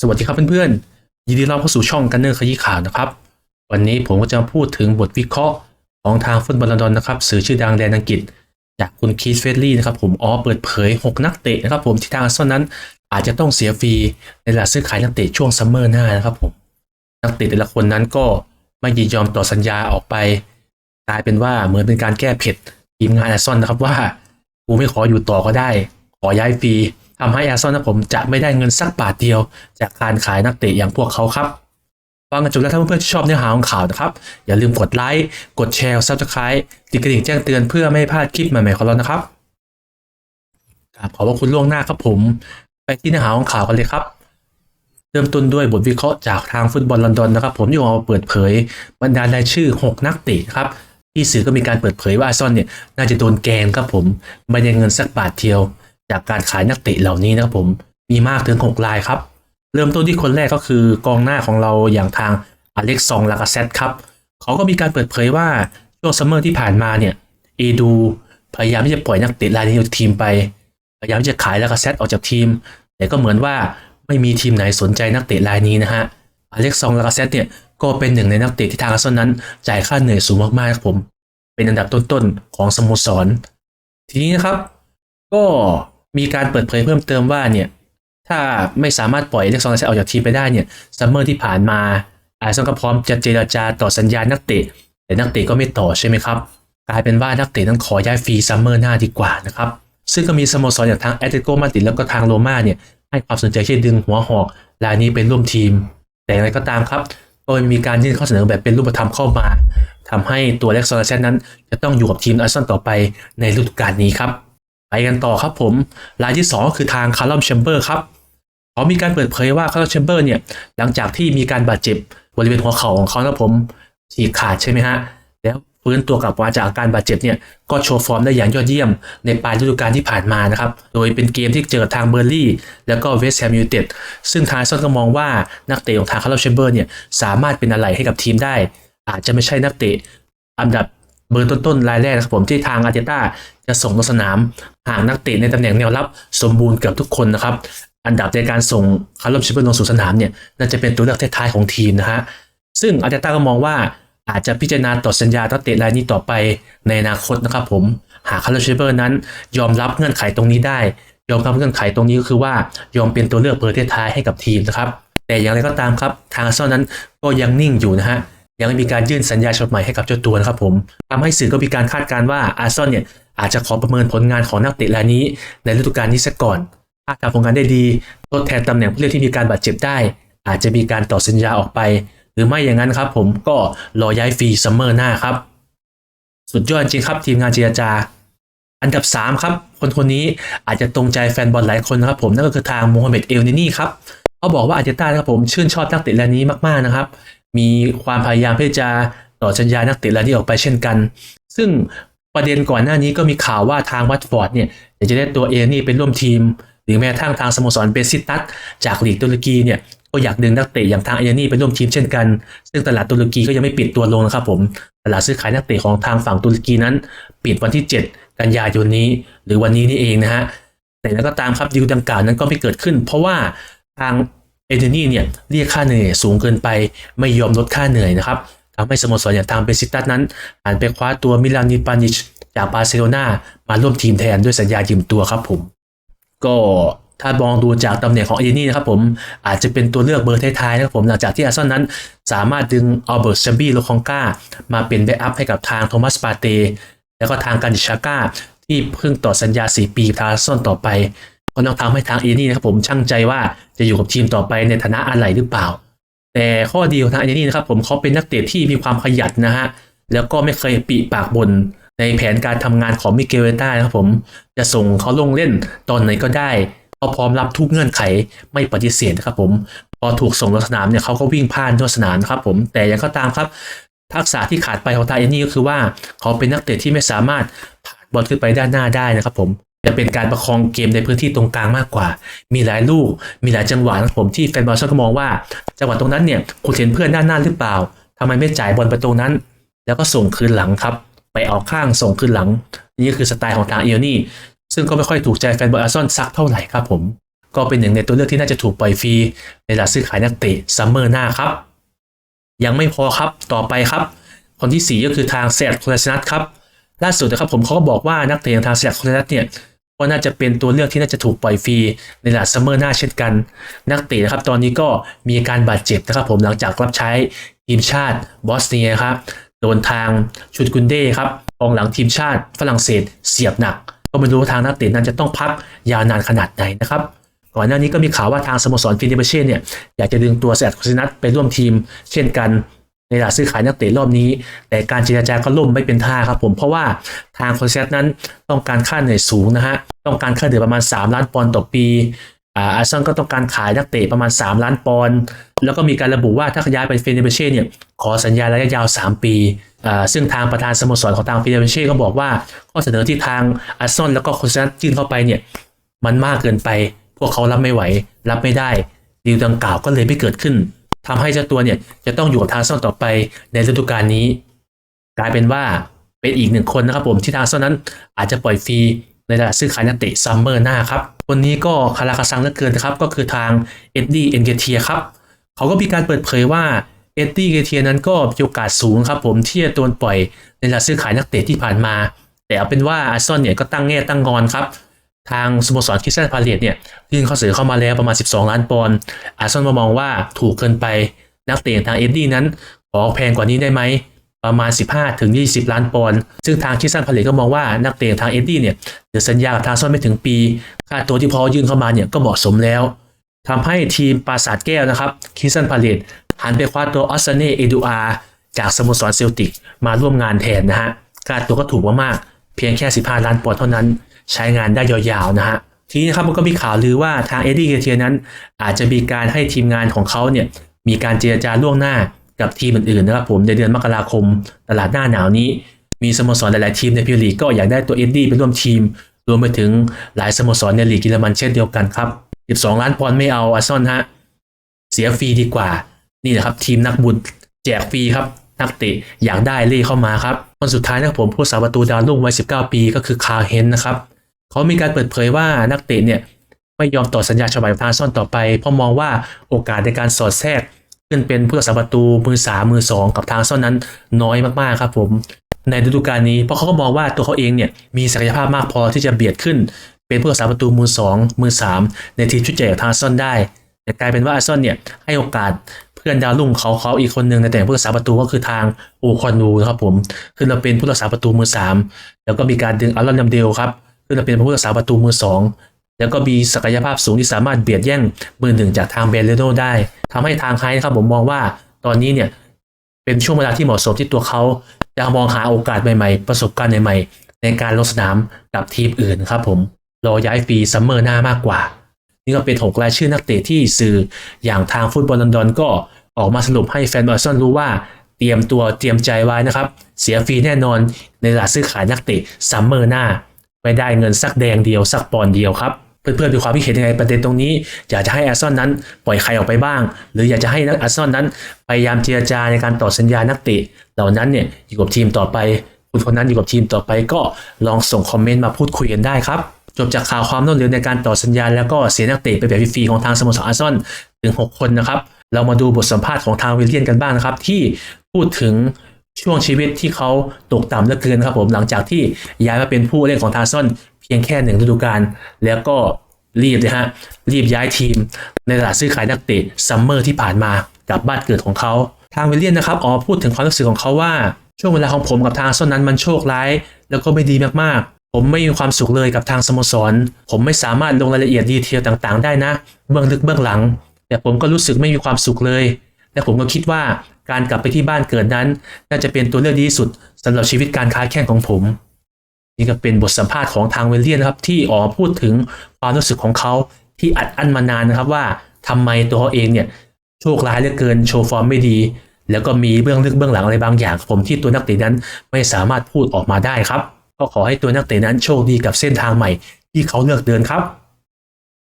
สวัสดีครับเพื่อนๆ ยินดีต้อนรับเข้าสู่ช่องกันเนอร์ขยี้ข่าวนะครับ วันนี้ผมก็จะมาพูดถึงบทวิเคราะห์ของทางฟุตบอลลอนดอนนะครับ สื่อชื่อดังแดนอังกฤษ จากคุณคีสเฟดลี่นะครับผมอ๋อเปิดเผย 6 นักเตะนะครับผมที่ทางอาร์เซนอลนั้น อาจจะต้องเสียฟรีในตลาดซื้อขายนักเตะช่วงซัมเมอร์หน้านะครับผมนักเตะแต่ละคนนั้นก็ไม่ยินยอมต่อสัญญาออกไปกลายเป็นว่าเหมือนเป็นการแก้เผ็ดทีมงานอาร์เซนอลนะครับว่ากูไม่ขออยู่ต่อก็ได้ ขอย้ายฟรี ทำให้อาร์เซนอลนะผมจะไม่ได้เงินสักบาทเดียว จากการขายนักเตะอย่างพวกเขาครับฟังกันจบแล้วถ้าเพื่อนๆที่ชอบเนื้อหาของข่าวนะครับ อย่าลืมกดไลค์กดแชร์ซับสไครต์ติดกระดิ่งแจ้งเตือนเพื่อไม่ให้พลาดคลิปใหม่ๆของเรานะครับขอบพระคุณล่วงหน้าครับผม ไปที่เนื้อหาของข่าวกันเลยครับเริ่มต้นด้วยบทวิเคราะห์จากทางฟุตบอลลอนดอนนะครับ ผมที่ออกมาเปิดเผย บรรดารายชื่อ 6 นักเตะครับ ที่สื่อก็มีการเปิดเผยว่าอาร์ซอลเนี่ยน่าจะโดนแกงครับผมไม่ได้เงินสักบาทเดียว จากการขายนักเตะเหล่านี้นะครับผมมีมากถึง 6 รายครับ เริ่มต้นที่คนแรกก็คือกองหน้าของเราอย่างทางอเล็กซองลากาเซตครับ เขาก็มีการเปิดเผยว่าช่วงซัมเมอร์ที่ผ่านมาเนี่ยเอดูพยายามที่จะปล่อยนักเตะรายนี้ออกจากทีมไป พยายามที่จะขายลากาเซตออกจากทีม แต่ก็เหมือนว่าไม่มีทีมไหนสนใจนักเตะรายนี้นะฮะอเล็กซองลากาเซตเนี่ยก็เป็นหนึ่งในนักเตะที่ทางอาร์เซนนั้น จ่ายค่าเหนื่อยสูงมากๆครับผม เป็นอันดับต้นๆของสโมสร ทีนี้นะครับ ก็ มีการเปิดเผยเพิ่มเติมว่าเนี่ยถ้าไม่สามารถปล่อยเล็กซองลาเซออกจากทีมไปได้เนี่ยซัมเมอร์ที่ผ่านมาอาร์เซนอลก็พร้อมจะเจรจาต่อสัญญานักเตะ แต่นักเตะก็ไม่ต่อใช่ไหมครับกลายเป็นว่านักเตะต้องขอย้ายฟรีซัมเมอร์หน้าดีกว่านะครับซึ่งก็มีสโมสรอย่างทางแอตเลติโกมาดริดแล้วก็ทางโรม่าเนี่ยให้ความสนใจที่จะดึงหัวหอกรายนี้เป็นร่วมทีม แต่อย่างไรก็ตามครับ ก็มีการยื่นข้อเสนอแบบเป็นรูปธรรมเข้ามาทำให้ตัวเล็กซองลาเซตนั้น จะต้องอยู่กับทีมอาร์เซนอลต่อไปในฤดูกาลนี้ครับ กันต่อครับผมรายที่2ก็คือทางคาร์ลอมแชมเบอร์ครับเขามีการเปิดเผยว่าคาร์ลอมแชมเบอร์เนี่ยหลังจากที่มีการบาดเจ็บบริเวณหัวเข่าของเขานะผมฉีกขาดใช่ไหมฮะแล้วฟื้นตัวกลับมาจากอาการบาดเจ็บเนี่ยก็โชว์ฟอร์มได้อย่างยอดเยี่ยม ในปลายฤดูกาลที่ผ่านมานะครับ โดยเป็นเกมที่เจอทางเบอร์ลี่แล้วก็เวสต์แฮมยูไนเต็ดซึ่งทางซอนก็มองว่านักเตะของทางคาร์ลอมแชมเบอร์เนี่ยสามารถเป็นอะไรให้กับทีมได้ อาจจะไม่ใช่นักเตะอันดับ เบอร์ต้นๆรายแรกนะครับผมที่ทางอาร์เตต้าจะส่งลงสนาม หากนักเตะในตำแหน่งแนวรับสมบูรณ์เกือบทุกคนนะครับ อันดับในการส่งคาร์ลอมแชมเบอร์ลงสู่สนามเนี่ยน่าจะเป็นตัวเลือกท้ายๆของทีมนะฮะซึ่งอาร์เตต้าก็มองว่าอาจจะพิจารณาต่อสัญญานักเตะรายนี้ต่อไปในอนาคตนะครับผมหากคาร์ลอมแชมเบอร์นั้น ยอมรับเงื่อนไขตรงนี้ได้ ยอมรับเงื่อนไขตรงนี้ก็คือว่ายอมเป็นตัวเลือกเบอร์ท้ายๆให้กับทีมนะครับแต่อย่างไรก็ตามครับทางอาร์เซนอลนั้นก็ยังนิ่งอยู่นะฮะ ยังไม่มีการยื่นสัญญาฉบับใหม่ให้กับเจ้าตัวนะครับผมทำให้สื่อก็มีการคาดการณ์ว่าอาร์ซอลเนี่ยอาจจะขอประเมินผลงานของนักเตะรายนี้ ในฤดูกาลนี้ซะก่อนถ้าทำผลงานได้ดีทดแทนตำแหน่งผู้เล่นที่มีการบาดเจ็บได้ อาจจะมีการต่อสัญญาออกไป หรือไม่อย่างนั้นครับผมก็รอย้ายฟรีซัมเมอร์หน้าครับ สุดยอดจริงครับทีมงานเจรจา อันดับ 3 ครับ คนคนนี้อาจจะตรงใจแฟนบอลหลายคนนะครับผมนั่นก็คือทางโมฮัมเหม็ดเอลเนนี่ครับเขาบอกว่าอาร์เตต้านะครับผมชื่นชอบนักเตะรายนี้มากๆนะครับ มีความพยายามที่อจะต่อสัญญานักเตะรายนี้ออกไปเช่นกัน ซึ่งประเด็นก่อนหน้านี้ก็มีข่าวว่าทางวัตฟอร์ดเนี่ยอยากจะได้ตัวเอลนี่เป็นร่วมทีม หรือแม้กระทั่งทางสโมสรเบซิตัสจากลีกตุรกีเนี่ยก็อยากดึงนักเตะอย่างทางเอลนี่เป็นร่วมทีมเช่นกัน ซึ่งตลาดตุรกีก็ยังไม่ปิดตัวลงนะครับผม ตลาดซื้อขายนักเตะของทางฝั่งตุรกีนั้น ปิดวันที่ 7 กันยายนนี้ หรือวันนี้นี่เองนะฮะแต่แล้วก็ตามครับดีลดังกล่าวนั้นก็ไม่เกิดขึ้น เพราะว่าทาง เอเจนี่เนี่ยเรียกค่าเหนื่อยสูงเกินไปไม่ยอมลดค่าเหนื่อยนะครับทำให้สโมสรอย่างทางเบซิตัสนั้นหันไปคว้าตัวมิลานิปานิชจากบาร์เซโลนามาร่วมทีมแทนด้วยสัญญายืมตัวครับผม ก็ถ้ามองดูจากตำแหน่งของเอเจนี่นะครับผมอาจจะเป็นตัวเลือกเบอร์ท้ายๆนะครับผมหลังจากที่อาร์เซนอลนั้น สามารถดึงอัลเบิร์ตแชมบี้โลคองกามาเป็นแบ็กอัพให้กับทางโทมัสปาเตแล้วก็ทางการดิชาก้าที่เพิ่งต่อสัญญา 4 ปีทางอาร์ซอลต่อไป ก็ต้องทำให้ทางเอนี่นะครับผมช่างใจว่าจะอยู่กับทีมต่อไปในฐานะอะไรหรือเปล่า แต่ข้อดีของทางเอนี่นะครับผมเขาเป็นนักเตะที่มีความขยันนะฮะแล้วก็ไม่เคยปีปากบนในแผนการทำงานของมิเกลเวต้านะครับผมจะส่งเขาลงเล่นตอนไหนก็ได้เขาพร้อมรับทุกเงื่อนไขไม่ปฏิเสธนะครับผมพอถูกส่งลงสนามเนี่ยเขาก็วิ่งผ่านทั่วสนามครับผมแต่ยังก็ตามครับทักษะที่ขาดไปของทางเอนี่ก็คือว่าเขาเป็นนักเตะที่ไม่สามารถผ่านบอลขึ้นไปด้านหน้าได้นะครับผม จะเป็นการประคองเกมในพื้นที่ตรงกลางมากกว่า มีหลายลูก มีหลายจังหวะนะครับผมที่แฟนบอลชอบมองว่า จังหวะตรงนั้นเนี่ยคุณเห็นเพื่อนด้านหน้าหรือเปล่าทำไมไม่จ่ายบอลไปตรงนั้น แล้วก็ส่งคืนหลังครับ ไปออกข้างส่งคืนหลัง นี่คือสไตล์ของทางเอลนี่ ซึ่งก็ไม่ค่อยถูกใจแฟนบอลอาร์ซอลสักเท่าไหร่ครับผม ก็เป็นหนึ่งในตัวเลือกที่น่าจะถูกปล่อยฟรีในตลาดซื้อขายนักเตะซัมเมอร์หน้าครับ ยังไม่พอครับ ต่อไปครับ คนที่ 4 ก็คือทางเซตโคลาสนัทครับ ล่าสุดนะครับผมเขาก็บอกว่านักเตะทางเซตโคลาสนัทเนี่ย ก็น่าจะเป็นตัวเลือกที่น่าจะถูกปล่อยฟรีในตลาดซัมเมอร์หน้าเช่นกัน นักเตะนะครับตอนนี้ก็มีอาการบาดเจ็บนะครับผมหลังจากรับใช้ทีมชาติบอสเนียครับโดนทางชุดกุนเด้ครับกองหลังทีมชาติฝรั่งเศสเสียบหนัก ก็ไม่รู้ว่าทางนักเตะนั้นจะต้องพักยาวนานขนาดไหนนะครับก่อนหน้านี้ก็มีข่าวว่าทางสโมสรฟินิเบเช่เนี่ยอยากจะดึงตัวแซดโคซินัทไปร่วมทีมเช่นกัน ในตลาดซื้อขายนักเตะรอบนี้ แต่การเจรจาก็ล่มไม่เป็นท่าครับผมเพราะว่าทางโคซินัทนั้นต้องการค่าเหนื่อยสูงนะฮะต้องการค่าเหนื่อยประมาณ 3 ล้านปอนด์ต่อปีอ่าอาร์ซนอลก็ต้องการขายนักเตะประมาณ 3 ล้านปอนด์แล้วก็มีการระบุว่าถ้าขยายไปฟินิเบเช่เนี่ยขอสัญญาระยะยาว 3 ปีอ่าซึ่งทางประธานสโมสรของทางฟินิเบเช่ก็บอกว่า ข้อเสนอที่ทางอาร์ซอลแล้วก็โคซินัทยื่นเข้าไปเนี่ยมันมากเกินไปพวกเขารับไม่ไหว รับไม่ได้ดีลดังกล่าวก็เลยไม่เกิดขึ้น ทำให้เจ้าตัวเนี่ยจะต้องอยู่กับทางซ่อนต่อไปในฤดูกาลนี้ กลายเป็นว่าเป็นอีกหนึ่งคนนะครับผมที่ทางซ่อนนั้นอาจจะปล่อยฟรีในตลาดซื้อขายนักเตะซัมเมอร์หน้าครับคนนี้ก็คาราคาซังเหลือเกินนะครับก็คือทางเอ็ดดี้เอ็นเกเทียครับเขาก็มีการเปิดเผยว่าเอ็ดดี้เกเทียนั้นก็มีโอกาสสูงครับผมที่จะโดนปล่อยในตลาดซื้อขายนักเตะที่ผ่านมา แต่เอาเป็นว่าอาร์ซอลเนี่ยก็ตั้งแง่ตั้งงอนครับ ทางสโมสรคริสตันพาเลตเนี่ยยื่นข้อเสนอเข้ามาแล้วประมาณ 12 ล้านปอนด์อาร์เซนอลมองว่าถูกเกินไปนักเตะทางเอ็ดดี้นั้น ขอแพงกว่านี้ได้ไหมประมาณ 15 ถึง 20 ล้านปอนด์ซึ่งทางคริสตันพาเลตก็มองว่านักเตะทางเอ็ดดี้เนี่ยเดือสัญญากับทางซ่อนไม่ถึงปี ค่าตัวที่พอยื่นเข้ามาเนี่ยก็เหมาะสมแล้วทำให้ทีมปราสาทแก้วนะครับคริสตันพาเลตหันไปคว้าตัวออสเซเน่เอดูอาจากสโมสรเซลติกมาร่วมงานแทนนะฮะค่าตัวก็ถูกมากๆเพียงแค่ 15 ล้านปอนด์เท่านั้น ใช้งานได้ยาวๆนะฮะทีนี้นะครับมันก็มีข่าวลือว่าทางเอ็ดดี้เกเทียนั้น อาจจะมีการให้ทีมงานของเขาเนี่ยมีการเจรจาล่วงหน้ากับทีมอื่นๆนะครับผมในเดือนมกราคมตลาดหน้าหนาวนี้ มีสโมสรหลายๆทีมในพรีเมียร์ลีก็อยากได้ตัวเอ็ดดี้ไปร่วมทีม รวมไปถึงหลายสโมสรในลีกเยอรมันเช่นเดียวกันครับ 12 ล้านปอนด์ไม่เอาอาร์ซอลฮะเสียฟรีดีกว่านี่แหละครับทีมนักบุญแจกฟรีครับนักเตะอยากได้เล่เข้ามาครับคนสุดท้ายนะครับผมผู้สาประตูดาวรุ่งวัย 19 ปีก็คือคาร์เฮนนะครับ เขามีการเปิดเผยว่านักเตะเนี่ยไม่ยอมต่อสัญญาฉบับทางซ่อนต่อไป เพราะมองว่าโอกาสในการสอดแทรกขึ้นเป็นผู้รักษาประตูมือสามมือสองกับทางซ่อนนั้นน้อยมากๆครับผม ในฤดูกาลนี้เพราะเขาก็มองว่าตัวเขาเองเนี่ยมีศักยภาพมากพอที่จะเบียดขึ้น เป็นผู้รักษาประตูมือสองมือสามในทีมชุดใหญ่ของทางซ่อนได้แต่กลายเป็นว่าอาซนอลเนี่ยให้โอกาสเพื่อนดาวรุ่งเขาเขาอีกคนหนึ่งในแต่งผู้รักษาประตูก็คือทางโอคอนูนะครับผมคือเราเป็นผู้รักษาประตูมือสามแล้วก็มีการดึงอารอนดัมเดลครับ คือเราเป็นผู้รักษาประตูมือสองแล้วก็มีศักยภาพสูงที่สามารถเบียดแย่งมือหนึ่งจากทางเบลเลโนได้ทำให้ทางไฮนะครับผมมองว่าตอนนี้เนี่ยเป็นช่วงเวลาที่เหมาะสมที่ตัวเขาจะมองหาโอกาสใหม่ๆ ประสบการณ์ใหม่ๆ ในการลงสนามกับทีมอื่นครับผมรอย้ายฟรีซัมเมอร์หน้ามากกว่า นี่ก็เป็นหกรายชื่อนักเตะที่สื่ออย่างทางฟุตบอลลอนดอนก็ออกมาสรุปให้แฟนบอลซอนรู้ว่าเตรียมตัวเตรียมใจไว้นะครับ เสียฟรีแน่นอนในตลาดซื้อขายนักเตะซัมเมอร์หน้า ไม่ได้เงินสักแดงเดียวสักปอนเดียวครับเพื่อนๆมีความคิดเห็นยังไงประเด็นตรงนี้ อยากจะให้อาร์ซอลนั้นปล่อยใครออกไปบ้าง หรืออยากจะให้นักอาร์ซอลนั้นพยายามเจรจาในการต่อสัญญานักเตะเหล่านั้นเนี่ยอยู่กับทีมต่อไป คุณคนนั้นอยู่กับทีมต่อไปก็ลองส่งคอมเมนต์มาพูดคุยกันได้ครับ จบจากข่าวความล้มเหลวในการต่อสัญญาแล้วก็เสียนักเตะไปแบบฟรีของทางสโมสรอาร์ซอลถึง 6 คนนะครับ เรามาดูบทสัมภาษณ์ของทางวิลเลียนกันบ้างนะครับ ที่พูดถึง ช่วงชีวิตที่เขาตกต่ำเหลือเกินครับผมหลังจากที่ย้ายมาเป็นผู้เล่นของทางซ่อนเพียงแค่หนึ่งฤดูกาลแล้วก็รีบเลยฮะรีบย้ายทีม ในตลาดซื้อขายนักเตะซัมเมอร์ที่ผ่านมากลับบ้านเกิดของเขา ทางวิลเลียนนะครับอ๋อพูดถึงความรู้สึกของเขาว่า ช่วงเวลาของผมกับทางซ่อนนั้นมันโชคร้าย แล้วก็ไม่ดีมากๆ ผมไม่มีความสุขเลยกับทางสโมสร ผมไม่สามารถลงรายละเอียดดีเทลต่างๆ ได้นะ เบื้องลึกเบื้องหลัง แต่ผมก็รู้สึกไม่มีความสุขเลย และผมก็คิดว่าการกลับไปที่บ้านเกิดนั้น น่าจะเป็นตัวเลือกดีที่สุดสำหรับชีวิตการค้าแข่งของผม นี่ก็เป็นบทสัมภาษณ์ของทางเวลเลียนนะครับที่อ๋อพูดถึงความรู้สึกของเขาที่อัดอั้นมานานนะครับว่าทำไมตัวเขาเองเนี่ยโชคร้ายเหลือเกินโชว์ฟอร์มไม่ดี แล้วก็มีเบื้องลึกเบื้องหลังอะไรบางอย่างผมที่ตัวนักเตะนั้นไม่สามารถพูดออกมาได้ครับ ก็ขอให้ตัวนักเตะนั้นโชคดีกับเส้นทางใหม่ที่เขาเลือกเดินครับ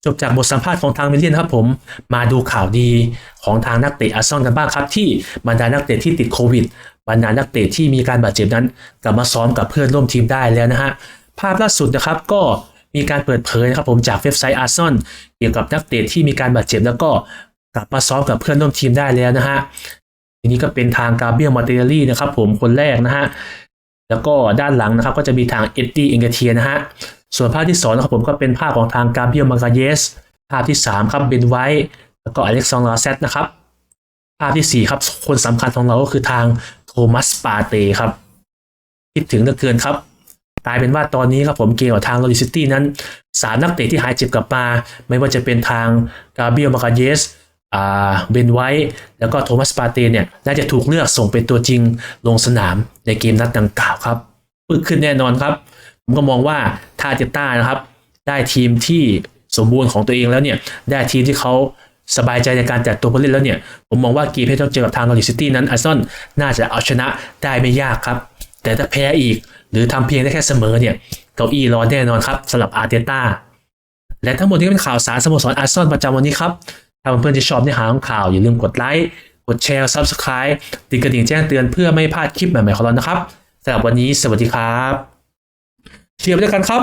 จบจากบทสัมภาษณ์ของทางมิเลียนครับผม มาดูข่าวดีของทางนักเตะอาร์ซอลกันบ้างครับที่บรรดานักเตะที่ติดโควิดบรรดานักเตะที่มีการบาดเจ็บนั้น กลับมาซ้อมกับเพื่อนร่วมทีมได้แล้วนะฮะภาพล่าสุดนะครับก็มีการเปิดเผยนะครับผมจากเว็บไซต์อาร์ซอนเกี่ยวกับนักเตะที่มีการบาดเจ็บแล้วก็กลับมาซ้อมกับเพื่อนร่วมทีมได้แล้วนะฮะทีนี้ก็เป็นทางกาเบียลมาเตเลี่นะครับผมคนแรกนะฮะแล้วก็ด้านหลังนะครับก็จะมีทางเอ็ดดี้เองเกเทียนะฮะ ส่วนภาพที่2นะครับผมก็เป็นภาพของทางกาเบียลมาการเยส ภาพที่3ครับเบนไวท์แล้วก็อเล็กซานดราเซตนะครับ ภาพที่4ครับคนสำคัญของเราก็คือทางโทมัสปาเตครับคิดถึงเหลือเกินครับกลายเป็นว่าตอนนี้ครับผมเกมกับทางลอริซิตี้นั้นสามนักเตะที่หายเจ็บกลับมา ไม่ว่าจะเป็นทางกาเบียลมาคาเยสอ่าเบนไวท์แล้วก็โทมัสปาเตเนี่ยน่าจะถูกเลือกส่งเป็นตัวจริงลงสนามในเกมนัดดังกล่าวครับ ปึกขึ้นแน่นอนครับ ผมก็มองว่าถ้าเจต้านะครับ ได้ทีมที่สมบูรณ์ของตัวเองแล้วเนี่ย ได้ทีมที่เขาสบายใจในการจัดตัวผู้เล่นแล้วเนี่ย ผมมองว่าเกมที่ต้องเจอกับทางนอริซิตี้นั้นอาร์เซนอลน่าจะเอาชนะได้ไม่ยากครับ แต่ถ้าแพ้อีก หรือทำเพียงได้แค่เสมอเนี่ยเก้าอี้ร้อนแน่นอนครับสำหรับอาร์เตต้าและทั้งหมดนี้ก็เป็นข่าวสารสโมสรอาร์เซนอลประจำวันนี้ครับถ้าเพื่อนๆที่ชอบเนื้อหาของข่าวอย่าลืมกดไลค์กดแชร์ Subscribe ติดกระดิ่งแจ้งเตือนเพื่อไม่พลาดคลิปใหม่ๆของเรานะครับสำหรับวันนี้สวัสดีครับ เชียร์ไปด้วยกันครับ